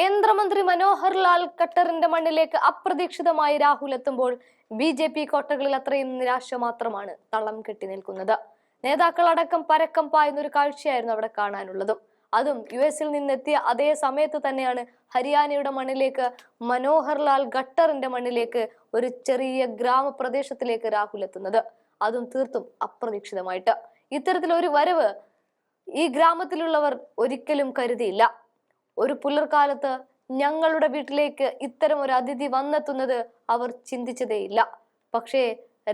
കേന്ദ്രമന്ത്രി മനോഹർ ലാൽ ഖട്ടറിന്റെ മണ്ണിലേക്ക് അപ്രതീക്ഷിതമായി രാഹുൽ എത്തുമ്പോൾ ബി ജെ പി കോട്ടകളിൽ അത്രയും നിരാശ മാത്രമാണ് തളം കെട്ടി നിൽക്കുന്നത്. നേതാക്കളടക്കം പരക്കം പായുന്ന ഒരു കാഴ്ചയായിരുന്നു അവിടെ കാണാനുള്ളതും. അതും യു എസിൽ നിന്നെത്തിയ അതേ സമയത്ത് തന്നെയാണ് ഹരിയാനയുടെ മണ്ണിലേക്ക് മനോഹർലാൽ ഖട്ടറിന്റെ മണ്ണിലേക്ക് ഒരു ചെറിയ ഗ്രാമപ്രദേശത്തിലേക്ക് രാഹുൽ എത്തുന്നത്. അതും തീർത്തും അപ്രതീക്ഷിതമായിട്ട്. ഇത്തരത്തിലൊരു വരവ് ഈ ഗ്രാമത്തിലുള്ളവർ ഒരിക്കലും കരുതിയില്ല. ഒരു പുലർക്കാലത്ത് ഞങ്ങളുടെ വീട്ടിലേക്ക് ഇത്തരം ഒരു അതിഥി വന്നെത്തുന്നത് അവർ ചിന്തിച്ചതേയില്ല. പക്ഷേ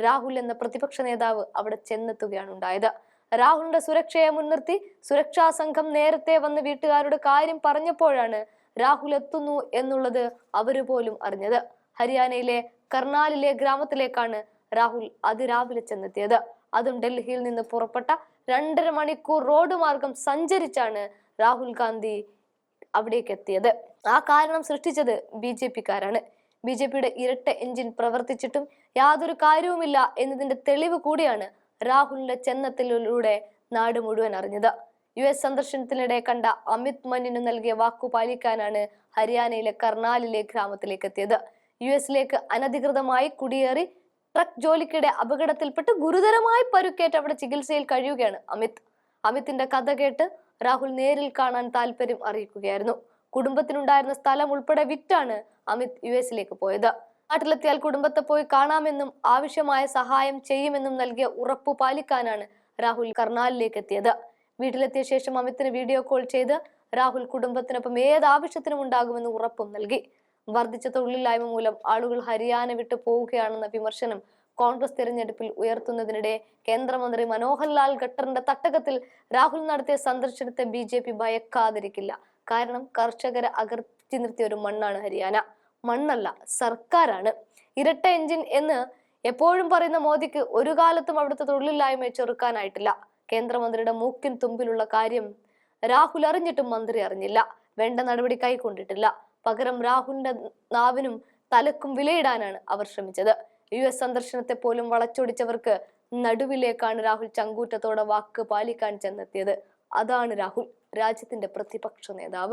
രാഹുൽ എന്ന പ്രതിപക്ഷ നേതാവ് അവിടെ ചെന്നെത്തുകയാണ് ഉണ്ടായത് രാഹുലിന്റെ സുരക്ഷയെ മുൻനിർത്തി സുരക്ഷാ സംഘം നേരത്തെ വന്ന് വീട്ടുകാരുടെ കാര്യം പറഞ്ഞപ്പോഴാണ് രാഹുൽ എത്തുന്നു എന്നുള്ളത് അവർ പോലും അറിഞ്ഞത്. ഹരിയാനയിലെ കർണാലിലെ ഗ്രാമത്തിലേക്കാണ് രാഹുൽ അതിരാവിലെ ചെന്നെത്തിയത്. അതും ഡൽഹിയിൽ നിന്ന് പുറപ്പെട്ട രണ്ടര മണിക്കൂർ റോഡ് മാർഗം സഞ്ചരിച്ചാണ് രാഹുൽ ഗാന്ധി അവിടേക്ക് എത്തിയത് ആ കാരണം സൃഷ്ടിച്ചത് ബി ജെ പിക്കാരാണ്. ബി ജെ പിയുടെ ഇരട്ട എഞ്ചിൻ പ്രവർത്തിച്ചിട്ടും യാതൊരു കാര്യവുമില്ല എന്നതിന്റെ തെളിവ് കൂടിയാണ് രാഹുലിന്റെ ചെന്നത്തിലൂടെ നാട് മുഴുവൻ അറിഞ്ഞത്. യു എസ് സന്ദർശനത്തിനിടെ കണ്ട അമിത് മന്നിന് നൽകിയ വാക്കു പാലിക്കാനാണ് ഹരിയാനയിലെ കർണാലിലെ ഗ്രാമത്തിലേക്ക് എത്തിയത് യു എസിലേക്ക് അനധികൃതമായി കുടിയേറി ട്രക്ക് ജോലിക്കിടെ അപകടത്തിൽപ്പെട്ട് ഗുരുതരമായി പരുക്കേറ്റ് അവിടെ ചികിത്സയിൽ കഴിയുകയാണ് അമിത്. അമിത്തിന്റെ കഥ കേട്ട് രാഹുൽ നേരിൽ കാണാൻ താല്പര്യം അറിയിക്കുകയായിരുന്നു. കുടുംബത്തിനുണ്ടായിരുന്ന സ്ഥലം ഉൾപ്പെടെ വിറ്റാണ് അമിത് യു എസിലേക്ക് പോയത്. നാട്ടിലെത്തിയാൽ കുടുംബത്തെ പോയി കാണാമെന്നും ആവശ്യമായ സഹായം ചെയ്യുമെന്നും നൽകിയ ഉറപ്പു പാലിക്കാനാണ് രാഹുൽ കർണാലിലേക്ക് എത്തിയത്. വീട്ടിലെത്തിയ ശേഷം അമിത്തിന് വീഡിയോ കോൾ ചെയ്ത് രാഹുൽ കുടുംബത്തിനൊപ്പം ഏത് ആവശ്യത്തിനും ഉണ്ടാകുമെന്ന് ഉറപ്പും നൽകി. വർദ്ധിച്ച തൊഴിലില്ലായ്മ മൂലം ആളുകൾ ഹരിയാന വിട്ടു പോവുകയാണെന്ന വിമർശനം കോൺഗ്രസ് തെരഞ്ഞെടുപ്പിൽ ഉയർത്തുന്നതിനിടെ കേന്ദ്രമന്ത്രി മനോഹർ ലാൽ ഖട്ടറിന്റെ തട്ടകത്തിൽ രാഹുൽ നടത്തിയ സന്ദർശനത്തെ ബി ജെ പി ഭയക്കാതിരിക്കില്ല. കാരണം കർഷകരെ അകർത്തി നിർത്തിയ ഒരു മണ്ണാണ് ഹരിയാന. മണ്ണല്ല സർക്കാരാണ്. ഇരട്ട എഞ്ചിൻ എന്ന് എപ്പോഴും പറയുന്ന മോദിക്ക് ഒരു കാലത്തും അവിടുത്തെ തൊഴിലില്ലായ്മയെ ചെറുക്കാനായിട്ടില്ല. കേന്ദ്രമന്ത്രിയുടെ മൂക്കിൻ തുമ്പിലുള്ള കാര്യം രാഹുൽ അറിഞ്ഞിട്ടും മന്ത്രി അറിഞ്ഞില്ല. വേണ്ട നടപടി കൈക്കൊണ്ടിട്ടില്ല. പകരം രാഹുലിന്റെ നാവിനും തലക്കും വിലയിടാനാണ് അവർ ശ്രമിച്ചത്. യു എസ് സന്ദർശനത്തെ പോലും വളച്ചൊടിച്ചവർക്ക് നടുവിലേക്കാണ് രാഹുൽ ചങ്കൂറ്റത്തോടെ വാക്ക് പാലിക്കാൻ ചെന്നെത്തിയത്. അതാണ് രാഹുൽ രാജ്യത്തിന്റെ പ്രതിപക്ഷ നേതാവ്.